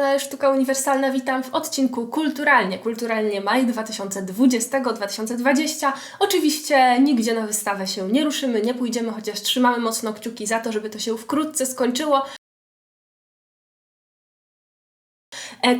Kanale Sztuka Uniwersalna, witam w odcinku Kulturalnie. Kulturalnie maj 2020-2020. Oczywiście nigdzie na wystawę się nie ruszymy, nie pójdziemy, chociaż trzymamy mocno kciuki za to, żeby to się wkrótce skończyło.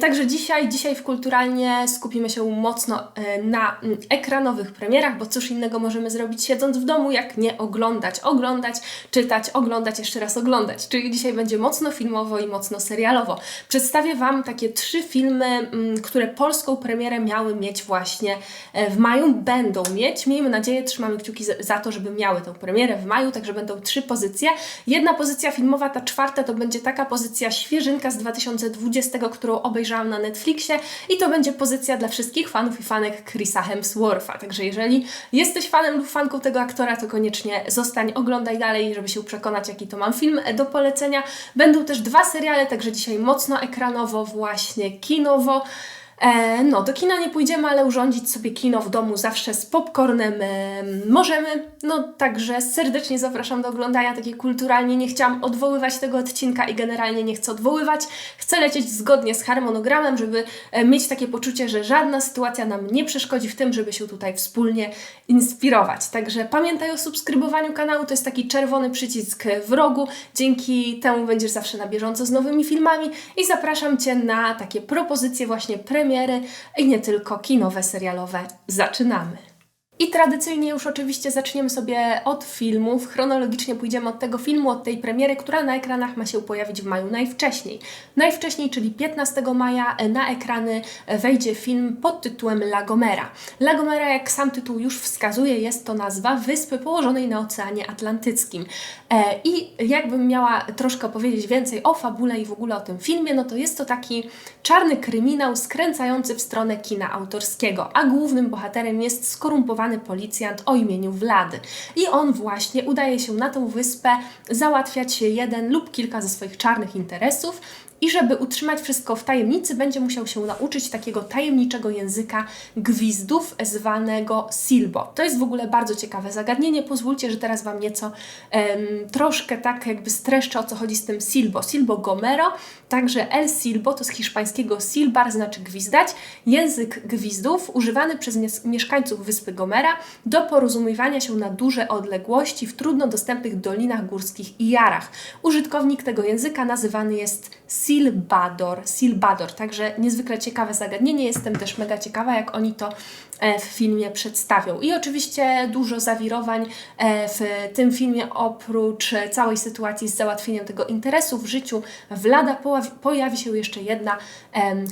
Także dzisiaj, dzisiaj w Kulturalnie skupimy się mocno e, na mm, ekranowych premierach, bo cóż innego możemy zrobić siedząc w domu, jak nie oglądać, oglądać, czytać, oglądać, jeszcze raz oglądać. Czyli dzisiaj będzie mocno filmowo i mocno serialowo. Przedstawię Wam takie trzy filmy, mm, które polską premierę miały mieć właśnie e, w maju, będą mieć. Miejmy nadzieję, trzymamy kciuki za- to, żeby miały tę premierę w maju, także będą trzy pozycje. Jedna pozycja filmowa, ta czwarta to będzie taka pozycja świeżynka z 2020, którą obejrzałam na Netflixie i to będzie pozycja dla wszystkich fanów i fanek Chrisa Hemswortha. Także jeżeli jesteś fanem lub fanką tego aktora, to koniecznie zostań, oglądaj dalej, żeby się przekonać, jaki to mam film do polecenia. Będą też dwa seriale, także dzisiaj mocno ekranowo, właśnie kinowo. E, no, do kina nie pójdziemy, ale urządzić sobie kino w domu zawsze z popcornem e, możemy. No, także serdecznie zapraszam do oglądania takiej kulturalnie. Nie chciałam odwoływać tego odcinka i generalnie nie chcę odwoływać. Chcę lecieć zgodnie z harmonogramem, żeby e, mieć takie poczucie, że żadna sytuacja nam nie przeszkodzi w tym, żeby się tutaj wspólnie inspirować. Także pamiętaj o subskrybowaniu kanału, to jest taki czerwony przycisk w rogu. Dzięki temu będziesz zawsze na bieżąco z nowymi filmami i zapraszam Cię na takie propozycje właśnie premiery i nie tylko kinowe, serialowe. Zaczynamy! I tradycyjnie już oczywiście zaczniemy sobie od filmów. Chronologicznie pójdziemy od tego filmu, od tej premiery, która na ekranach ma się pojawić w maju najwcześniej. Najwcześniej, czyli 15 maja, na ekrany wejdzie film pod tytułem La Gomera. La Gomera, jak sam tytuł już wskazuje, jest to nazwa wyspy położonej na Oceanie Atlantyckim. E, I jakbym miała troszkę powiedzieć więcej o fabule i w ogóle o tym filmie, no to jest to taki czarny kryminał skręcający w stronę kina autorskiego, a głównym bohaterem jest skorumpowany policjant o imieniu Vlad. I on właśnie udaje się na tę wyspę załatwiać jeden lub kilka ze swoich czarnych interesów. I żeby utrzymać wszystko w tajemnicy, będzie musiał się nauczyć takiego tajemniczego języka gwizdów zwanego Silbo. To jest w ogóle bardzo ciekawe zagadnienie. Pozwólcie, że teraz Wam nieco troszkę tak jakby streszczę o co chodzi z tym Silbo. Silbo Gomero, także El Silbo to z hiszpańskiego silbar, znaczy gwizdać. Język gwizdów używany przez mies- mieszkańców wyspy Gomera do porozumiewania się na duże odległości w trudno dostępnych dolinach górskich i jarach. Użytkownik tego języka nazywany jest Silbador. Silbador, także niezwykle ciekawe zagadnienie. Jestem też mega ciekawa, jak oni to e, w filmie przedstawią. I oczywiście dużo zawirowań e, w tym filmie, oprócz całej sytuacji z załatwieniem tego interesu w życiu Vlada pojawi, pojawi się jeszcze jedna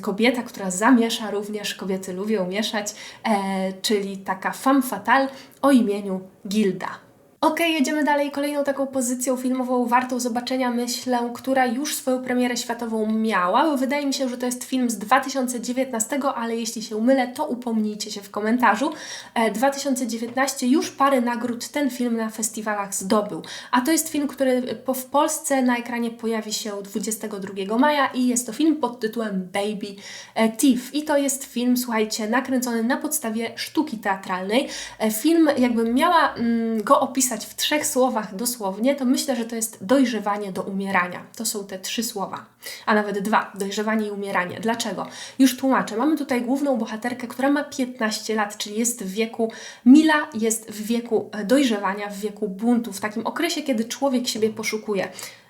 kobieta, która zamiesza również, kobiety lubią mieszać, e, czyli taka femme fatale o imieniu Gilda. Okej, jedziemy dalej. Kolejną taką pozycją filmową wartą zobaczenia, myślę, która już swoją premierę światową miała, bo wydaje mi się, że to jest film z 2019, ale jeśli się mylę, to upomnijcie się w komentarzu. E, 2019 już parę nagród ten film na festiwalach zdobył, a to jest film, który w Polsce na ekranie pojawi się 22 maja i jest to film pod tytułem Baby e, Thief. I to jest film, słuchajcie, nakręcony na podstawie sztuki teatralnej. E, Film, jakbym miała mm, go opisać w trzech słowach dosłownie, to myślę, że to jest dojrzewanie do umierania. To są te trzy słowa, a nawet dwa: dojrzewanie i umieranie. Dlaczego? Już tłumaczę. Mamy tutaj główną bohaterkę, która ma 15 lat, czyli jest w wieku, Mila jest w wieku e, dojrzewania, w wieku buntu, w takim okresie, kiedy człowiek siebie poszukuje.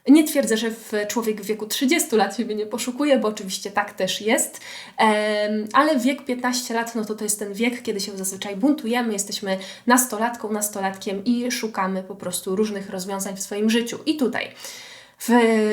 Nie twierdzę, że człowiek w wieku 30 lat siebie nie poszukuje, bo oczywiście tak też jest, ale wiek 15 lat, no to to jest ten wiek, kiedy się zazwyczaj buntujemy, jesteśmy nastolatką, nastolatkiem i szukamy po prostu różnych rozwiązań w swoim życiu. I tutaj w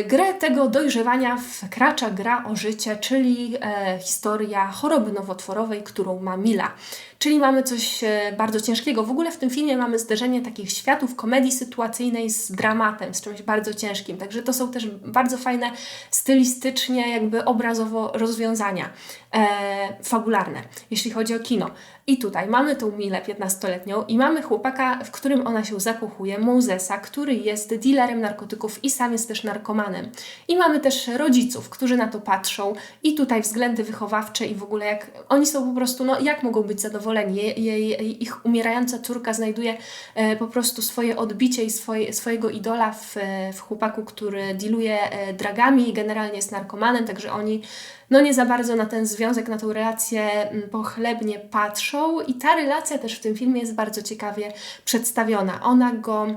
grę tego dojrzewania wkracza gra o życie, czyli e, historia choroby nowotworowej, którą ma Mila. Czyli mamy coś e, bardzo ciężkiego. W ogóle w tym filmie mamy zderzenie takich światów komedii sytuacyjnej z dramatem, z czymś bardzo ciężkim. Także to są też bardzo fajne stylistycznie, jakby obrazowo rozwiązania e, fabularne, jeśli chodzi o kino. I tutaj mamy tą Milę 15-letnią i mamy chłopaka, w którym ona się zakochuje, Mozesa, który jest dealerem narkotyków i sam jest też też narkomanem. I mamy też rodziców, którzy na to patrzą i tutaj względy wychowawcze i w ogóle jak oni są po prostu, no jak mogą być zadowoleni? Je, je, ich umierająca córka znajduje e, po prostu swoje odbicie i swoje, swojego idola w, w chłopaku, który dealuje e, dragami i generalnie jest narkomanem, także oni no nie za bardzo na ten związek, na tą relację pochlebnie patrzą i ta relacja też w tym filmie jest bardzo ciekawie przedstawiona. Ona go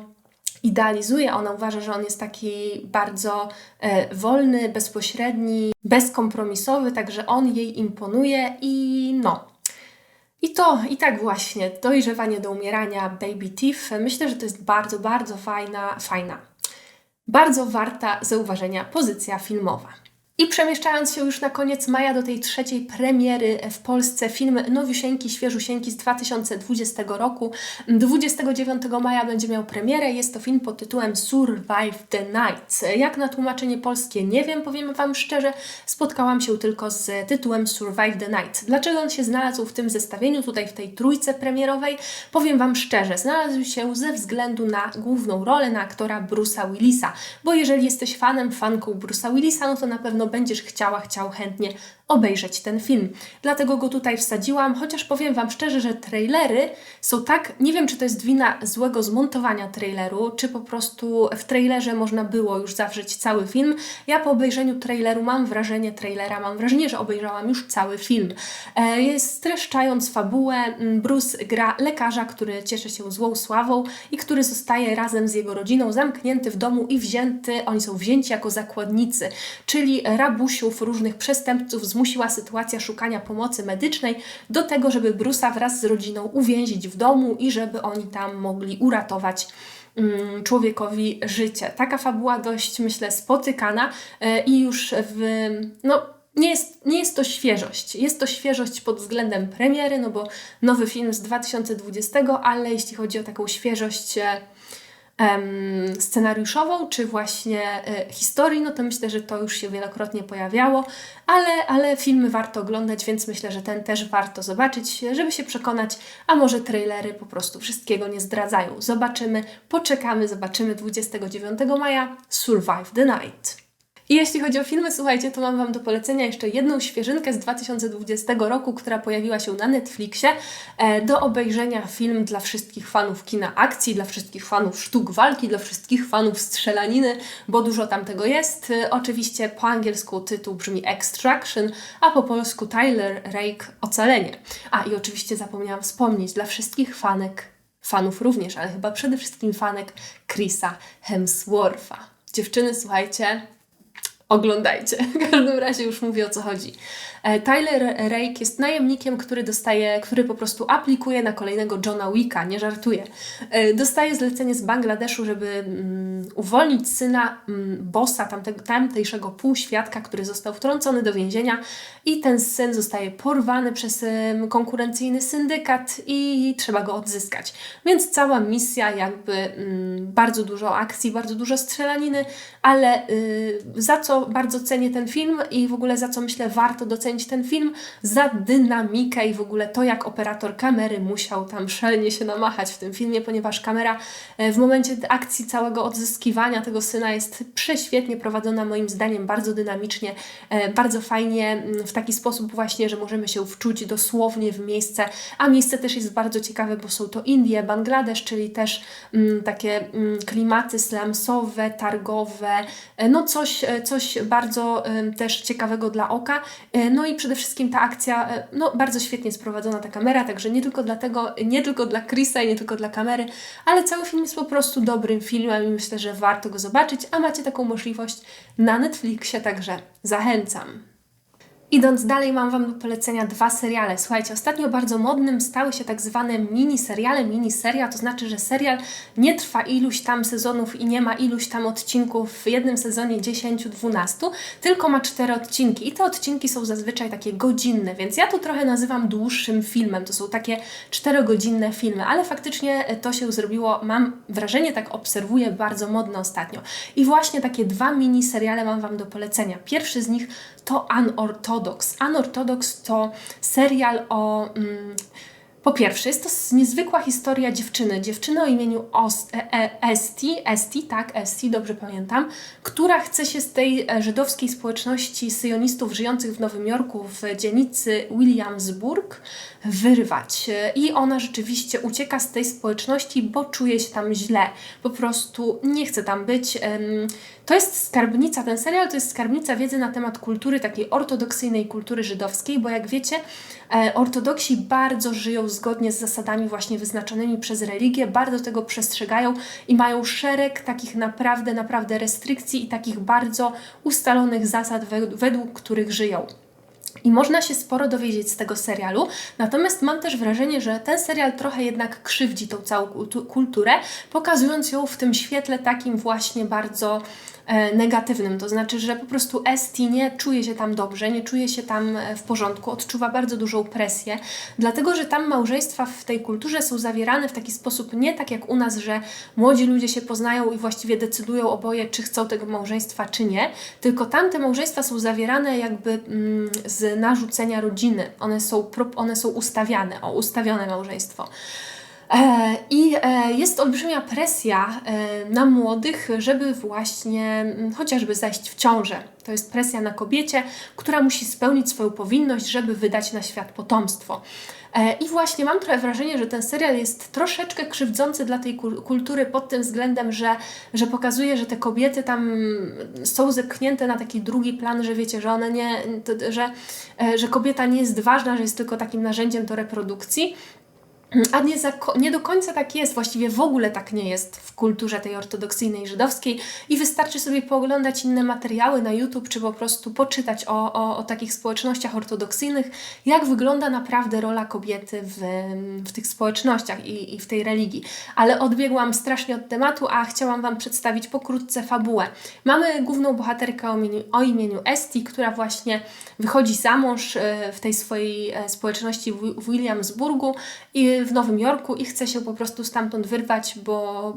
idealizuje, ona uważa, że on jest taki bardzo e, wolny, bezpośredni, bezkompromisowy, także on jej imponuje i no. I to, i tak właśnie, dojrzewanie do umierania Baby Tiff, myślę, że to jest bardzo, bardzo fajna, fajna, bardzo warta zauważenia pozycja filmowa. I przemieszczając się już na koniec maja do tej trzeciej premiery w Polsce, film nowiusieńki, świeżusieńki z 2020 roku. 29 maja będzie miał premierę. Jest to film pod tytułem Survive the Night. Jak na tłumaczenie polskie nie wiem, powiem Wam szczerze. Spotkałam się tylko z tytułem Survive the Night. Dlaczego on się znalazł w tym zestawieniu, tutaj w tej trójce premierowej? Powiem Wam szczerze, znalazł się ze względu na główną rolę, na aktora Bruce'a Willisa. Bo jeżeli jesteś fanem, fanką Bruce'a Willisa, no to na pewno będziesz chciała, chciał chętnie obejrzeć ten film. Dlatego go tutaj wsadziłam, chociaż powiem Wam szczerze, że trailery są tak, nie wiem czy to jest wina złego zmontowania traileru, czy po prostu w trailerze można było już zawrzeć cały film. Ja po obejrzeniu traileru mam wrażenie trailera, mam wrażenie, że obejrzałam już cały film. E, jest streszczając fabułę, mm, Bruce gra lekarza, który cieszy się złą sławą i który zostaje razem z jego rodziną zamknięty w domu i wzięty, oni są wzięci jako zakładnicy, czyli rabusiów, różnych przestępców zmusiła sytuacja szukania pomocy medycznej do tego, żeby Brusa wraz z rodziną uwięzić w domu i żeby oni tam mogli uratować mm, człowiekowi życie. Taka fabuła dość, myślę, spotykana e, i już w, no, nie jest, nie jest to świeżość. Jest to świeżość pod względem premiery, no bo nowy film z 2020, ale jeśli chodzi o taką świeżość e, scenariuszową, czy właśnie e, historii, no to myślę, że to już się wielokrotnie pojawiało, ale, ale filmy warto oglądać, więc myślę, że ten też warto zobaczyć, żeby się przekonać, a może trailery po prostu wszystkiego nie zdradzają. Zobaczymy, poczekamy, zobaczymy 29 maja Survive the Night. I jeśli chodzi o filmy, słuchajcie, to mam Wam do polecenia jeszcze jedną świeżynkę z 2020 roku, która pojawiła się na Netflixie. E, do obejrzenia film dla wszystkich fanów kina akcji, dla wszystkich fanów sztuk walki, dla wszystkich fanów strzelaniny, bo dużo tam tego jest. E, oczywiście po angielsku tytuł brzmi Extraction, a po polsku Tyler Rake Ocalenie. A i oczywiście zapomniałam wspomnieć, dla wszystkich fanek, fanów również, ale chyba przede wszystkim fanek Chrisa Hemswortha. Dziewczyny, słuchajcie, oglądajcie. W każdym razie już mówię o co chodzi. E, Tyler Rake jest najemnikiem, który dostaje, który po prostu aplikuje na kolejnego Johna Wicka, nie żartuje. E, dostaje zlecenie z Bangladeszu, żeby um, uwolnić syna um, bossa, tamte, tamtejszego półświadka, który został wtrącony do więzienia i ten syn zostaje porwany przez konkurencyjny syndykat i trzeba go odzyskać. Więc cała misja jakby mm, bardzo dużo akcji, bardzo dużo strzelaniny, ale y, za co bardzo cenię ten film i w ogóle za co myślę warto docenić ten film, za dynamikę i w ogóle to, jak operator kamery musiał tam szelnie się namachać w tym filmie, ponieważ kamera e, w momencie akcji całego odzyskiwania tego syna jest prześwietnie prowadzona, moim zdaniem bardzo dynamicznie, e, bardzo fajnie, mm, w taki sposób właśnie, że możemy się wczuć dosłownie w miejsce, a miejsce też jest bardzo ciekawe, bo są to Indie, Bangladesz, czyli też mm, takie mm, klimaty slamsowe, targowe, e, no coś, coś bardzo też ciekawego dla oka. E, no i przede wszystkim ta akcja, e, no bardzo świetnie sprowadzona ta kamera, także nie tylko dlatego, nie tylko dla Chrisa i nie tylko dla kamery, ale cały film jest po prostu dobrym filmem i myślę, że warto go zobaczyć, a macie taką możliwość na Netflixie, także zachęcam. Idąc dalej, mam Wam do polecenia dwa seriale. Słuchajcie, ostatnio bardzo modnym stały się tak zwane miniseriale, miniseria, to znaczy, że serial nie trwa iluś tam sezonów i nie ma iluś tam odcinków w jednym sezonie 10-12, tylko ma cztery odcinki i te odcinki są zazwyczaj takie godzinne, więc ja to trochę nazywam dłuższym filmem. To są takie czterogodzinne filmy, ale faktycznie to się zrobiło, mam wrażenie, tak obserwuję, bardzo modne ostatnio. I właśnie takie dwa miniseriale mam Wam do polecenia. Pierwszy z nich to Unorthodox. Unorthodox to serial o... Mm, Po pierwsze, jest to niezwykła historia dziewczyny, dziewczyny o imieniu e, e, Esti, Esti, tak, Esti, dobrze pamiętam, która chce się z tej e, żydowskiej społeczności syjonistów żyjących w Nowym Jorku w dzielnicy Williamsburg wyrwać. I ona rzeczywiście ucieka z tej społeczności, bo czuje się tam źle. Po prostu nie chce tam być. To jest skarbnica, ten serial to jest skarbnica wiedzy na temat kultury, takiej ortodoksyjnej kultury żydowskiej, bo jak wiecie, ortodoksi bardzo żyją zgodnie z zasadami właśnie wyznaczonymi przez religię, bardzo tego przestrzegają i mają szereg takich naprawdę, naprawdę restrykcji i takich bardzo ustalonych zasad, według których żyją. I można się sporo dowiedzieć z tego serialu, natomiast mam też wrażenie, że ten serial trochę jednak krzywdzi tą całą kulturę, pokazując ją w tym świetle takim właśnie bardzo negatywnym. To znaczy, że po prostu Esti nie czuje się tam dobrze, nie czuje się tam e, w porządku, odczuwa bardzo dużą presję, dlatego że tam małżeństwa w tej kulturze są zawierane w taki sposób nie tak jak u nas, że młodzi ludzie się poznają i właściwie decydują oboje, czy chcą tego małżeństwa, czy nie, tylko tam te małżeństwa są zawierane jakby mm, z narzucenia rodziny. One są, one są ustawiane, o ustawione małżeństwo. E, I e, jest olbrzymia presja e, na młodych, żeby właśnie mm, chociażby zajść w ciążę. To jest presja na kobiecie, która musi spełnić swoją powinność, żeby wydać na świat potomstwo. I właśnie mam trochę wrażenie, że ten serial jest troszeczkę krzywdzący dla tej kultury pod tym względem, że, że pokazuje, że te kobiety tam są zepchnięte na taki drugi plan, że wiecie, że one nie, że, że kobieta nie jest ważna, że jest tylko takim narzędziem do reprodukcji, a nie, za, nie do końca tak jest, właściwie w ogóle tak nie jest w kulturze tej ortodoksyjnej żydowskiej i wystarczy sobie pooglądać inne materiały na YouTube, czy po prostu poczytać o, o, o takich społecznościach ortodoksyjnych, jak wygląda naprawdę rola kobiety w, w tych społecznościach i, i w tej religii. Ale odbiegłam strasznie od tematu, a chciałam Wam przedstawić pokrótce fabułę. Mamy główną bohaterkę o imieniu, o imieniu Esti, która właśnie wychodzi za mąż e, w tej swojej e, społeczności w Williamsburgu i w Nowym Jorku i chce się po prostu stamtąd wyrwać, bo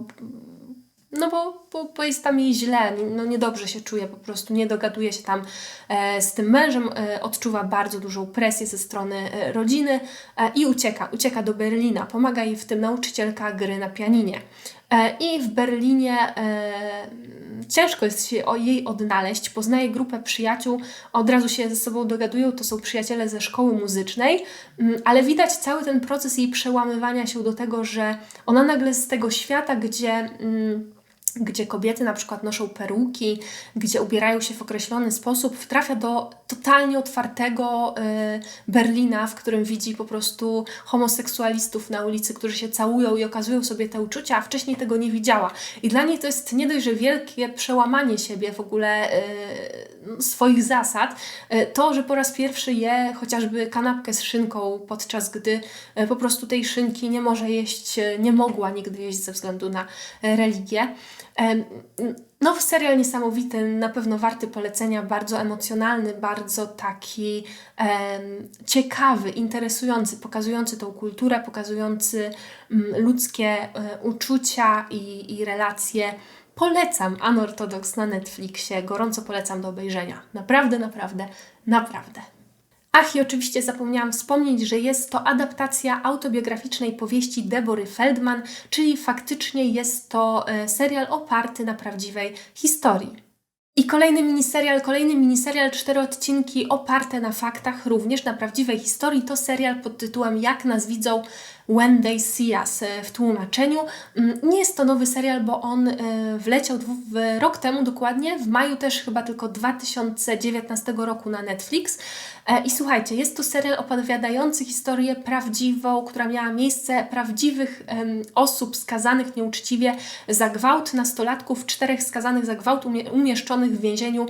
no bo, bo, bo jest tam jej źle, no niedobrze się czuje, po prostu nie dogaduje się tam e, z tym mężem, e, odczuwa bardzo dużą presję ze strony e, rodziny e, i ucieka, ucieka do Berlina. Pomaga jej w tym nauczycielka gry na pianinie. E, I w Berlinie e, ciężko jest się o jej odnaleźć. Poznaje grupę przyjaciół, od razu się ze sobą dogadują, to są przyjaciele ze szkoły muzycznej, mm, ale widać cały ten proces jej przełamywania się do tego, że ona nagle z tego świata, gdzie. Gdzie kobiety na przykład noszą peruki, gdzie ubierają się w określony sposób, trafia do totalnie otwartego y, Berlina, w którym widzi po prostu homoseksualistów na ulicy, którzy się całują i okazują sobie te uczucia, a wcześniej tego nie widziała. I dla niej to jest nie dość, że wielkie przełamanie siebie w ogóle y, swoich zasad, y, to, że po raz pierwszy je chociażby kanapkę z szynką, podczas gdy y, po prostu tej szynki nie może jeść, nie mogła nigdy jeść ze względu na religię. Nowy serial niesamowity, na pewno warty polecenia, bardzo emocjonalny, bardzo taki ciekawy, interesujący, pokazujący tą kulturę, pokazujący ludzkie e, uczucia i, i relacje. Polecam Anortodox na Netflixie, gorąco polecam do obejrzenia. Naprawdę, naprawdę, naprawdę. Ach, i oczywiście zapomniałam wspomnieć, że jest to adaptacja autobiograficznej powieści Debory Feldman, czyli faktycznie jest to e, serial oparty na prawdziwej historii. I kolejny miniserial, kolejny miniserial, cztery odcinki oparte na faktach, również na prawdziwej historii. To serial pod tytułem Jak nas widzą When They See Us e, w tłumaczeniu. Mm, nie jest to nowy serial, bo on e, wleciał rok temu dokładnie, w maju też chyba tylko 2019 roku na Netflix. E, I słuchajcie, jest to serial opowiadający historię prawdziwą, która miała miejsce prawdziwych osób skazanych nieuczciwie za gwałt nastolatków, czterech skazanych za gwałt umieszczonych w więzieniu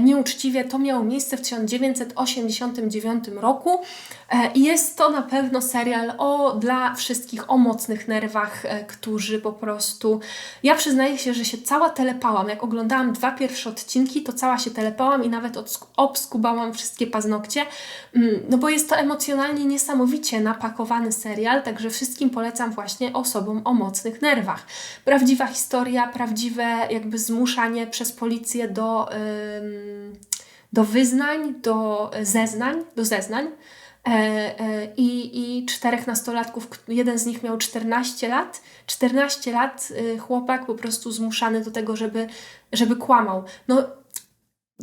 nieuczciwie. To miało miejsce w 1989 roku i jest to na pewno serial o, dla wszystkich o mocnych nerwach, e, którzy po prostu... Ja przyznaję się, że się cała telepałam. Jak oglądałam dwa pierwsze odcinki, to cała się telepałam i nawet obskubałam wszystkie paznokcie mm, no bo jest to emocjonalnie niesamowicie napakowany serial, także wszystkim polecam właśnie osobom o mocnych nerwach. Prawdziwa historia, prawdziwe jakby zmuszanie przez policję do, do wyznań, do zeznań, do zeznań. E, e, I, I czterech nastolatków, jeden z nich miał 14 lat. 14 lat y, chłopak po prostu zmuszany do tego, żeby, żeby kłamał. No,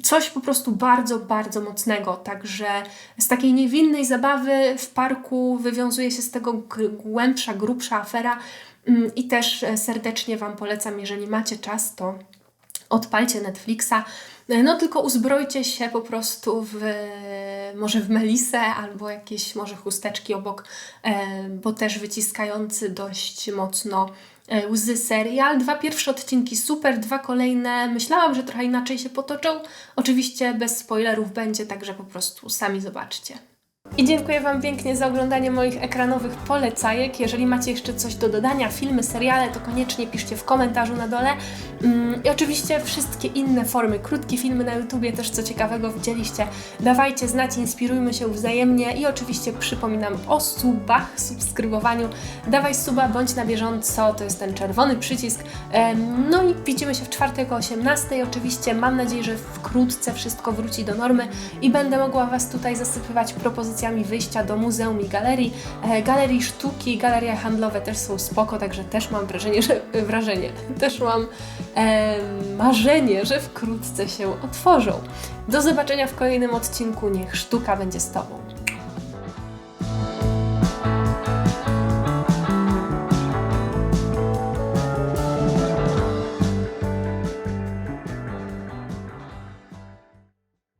coś po prostu bardzo, bardzo mocnego. Także z takiej niewinnej zabawy w parku wywiązuje się z tego głębsza, grubsza afera. Mm, I też e, serdecznie Wam polecam, jeżeli macie czas, to odpalcie Netflixa. E, No tylko uzbrojcie się po prostu w może w melisę albo jakieś może chusteczki obok, e, bo też wyciskający dość mocno e, łzy serial. Dwa pierwsze odcinki super, dwa kolejne myślałam, że trochę inaczej się potoczą. Oczywiście bez spoilerów będzie, także po prostu sami zobaczcie. I dziękuję Wam pięknie za oglądanie moich ekranowych polecajek. Jeżeli macie jeszcze coś do dodania, filmy, seriale, to koniecznie piszcie w komentarzu na dole. Mm, I oczywiście wszystkie inne formy, krótkie filmy na YouTubie też co ciekawego widzieliście. Dawajcie znać, inspirujmy się wzajemnie i oczywiście przypominam o subach, subskrybowaniu. Dawaj suba, bądź na bieżąco, to jest ten czerwony przycisk. No i widzimy się w czwartek o 18. Oczywiście mam nadzieję, że wkrótce wszystko wróci do normy i będę mogła Was tutaj zasypywać propozycjami wyjścia do muzeum i galerii. E, Galerii sztuki, galerie handlowe też są spoko, także też mam wrażenie, że wrażenie, też mam e, marzenie, że wkrótce się otworzą. Do zobaczenia w kolejnym odcinku. Niech sztuka będzie z Tobą.